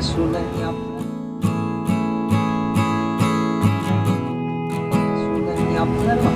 başvurularını yaptılar. Başvurularını yaptılar ama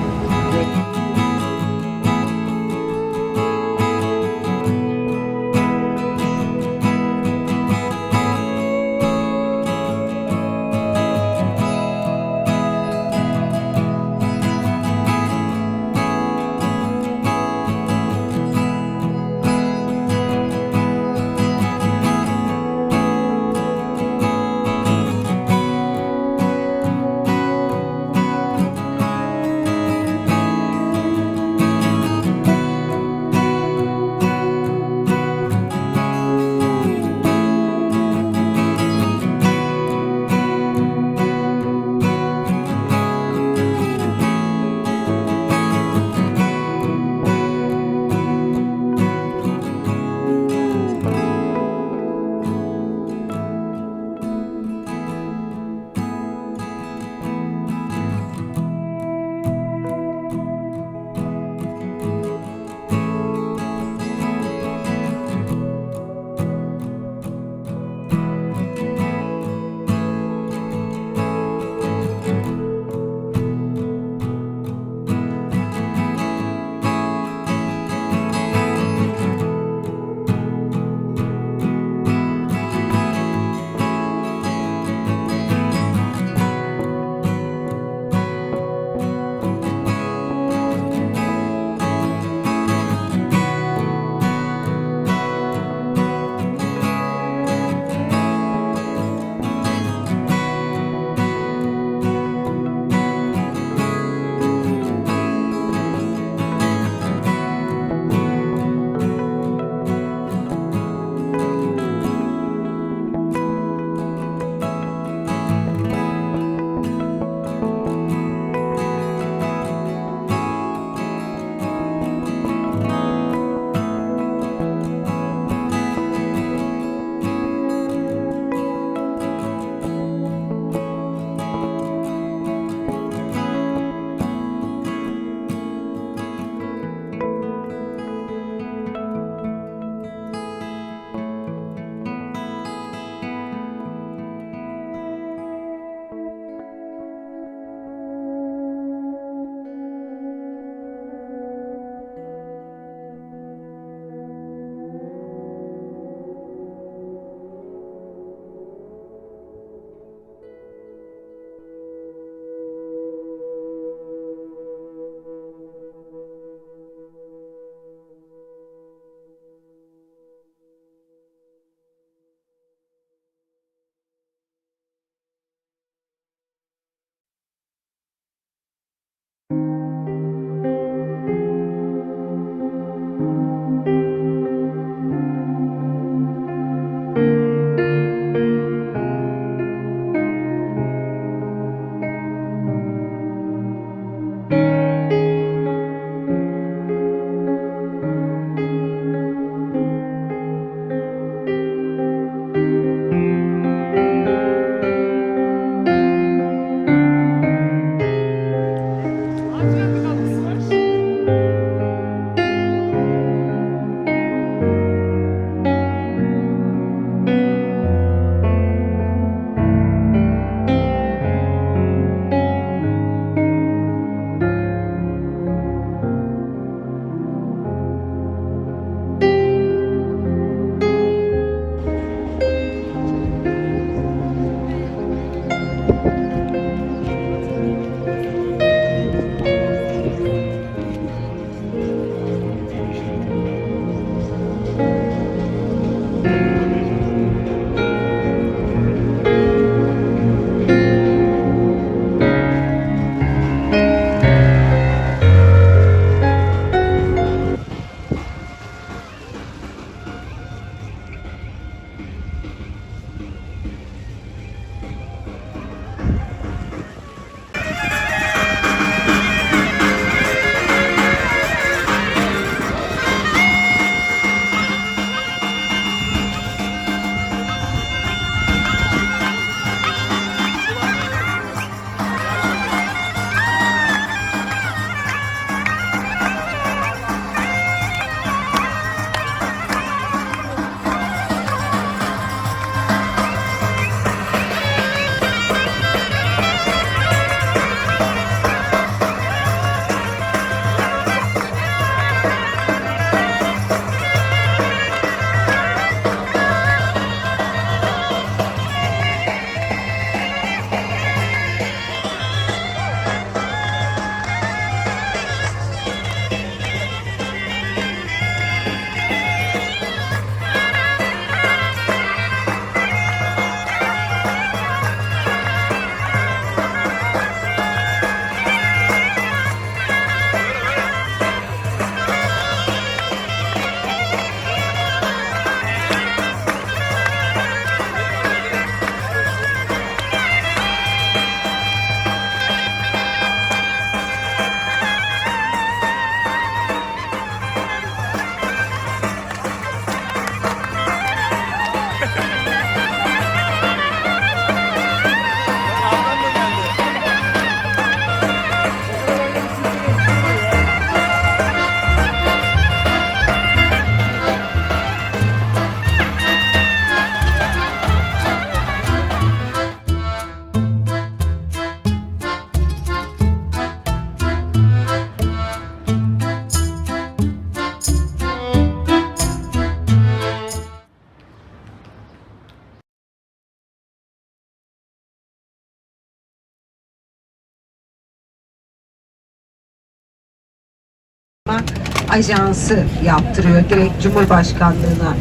ajansı yaptırıyor. Direkt Cumhurbaşkanlığına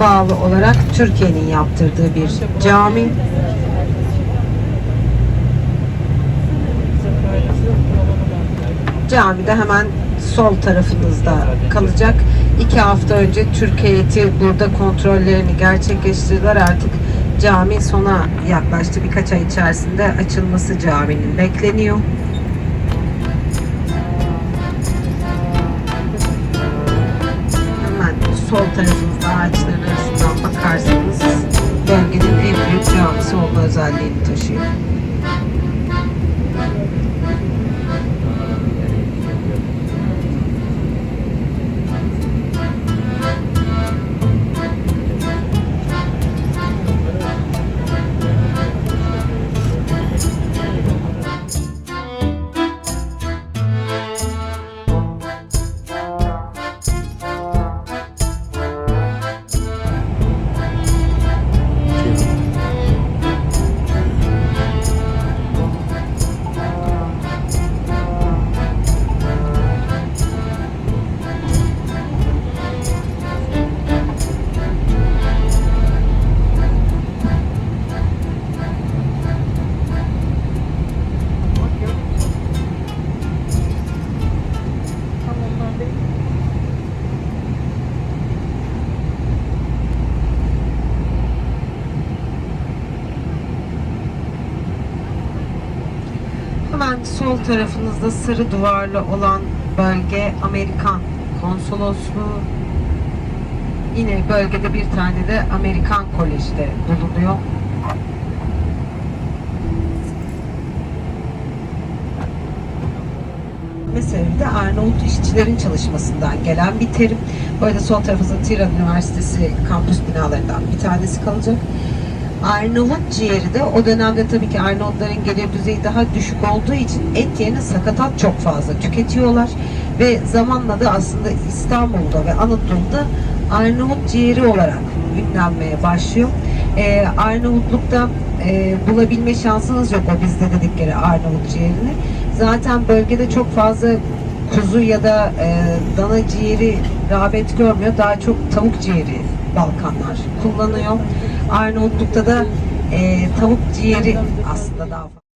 bağlı olarak Türkiye'nin yaptırdığı bir cami. Cami de hemen sol tarafınızda kalacak. İki hafta önce Türk burada kontrollerini gerçekleştirdiler. Artık cami sona yaklaştı. Birkaç ay içerisinde açılması caminin bekleniyor. Sol tarafınızda ağaçların arasından bakarsanız bölgenin en büyük camisi olma özelliğini taşıyor. Tarafınızda sarı duvarlı olan bölge Amerikan konsolosluğu. Yine bölgede bir tane de Amerikan Koleji de bulunuyor. Sebebi de Arnavut işçilerin çalışmasından gelen bir terim. Bu arada sol tarafınızda Tiran Üniversitesi kampüs binalarından bir tanesi kalacak. Arnavut ciğeri de o dönemde tabii ki Arnavutların gelir düzeyi daha düşük olduğu için et yerine sakatat çok fazla tüketiyorlar. Ve zamanla da aslında İstanbul'da ve Anadolu'da Arnavut ciğeri olarak ünlenmeye başlıyor. Ee, Arnavutluk'ta e, bulabilme şansınız yok o bizde dedikleri Arnavut ciğerini. Zaten bölgede çok fazla kuzu ya da e, dana ciğeri rağbet görmüyor. Daha çok tavuk ciğeri Balkanlar kullanıyor. Arnavutluk'ta da e, tavuk ciğeri aslında daha fazla.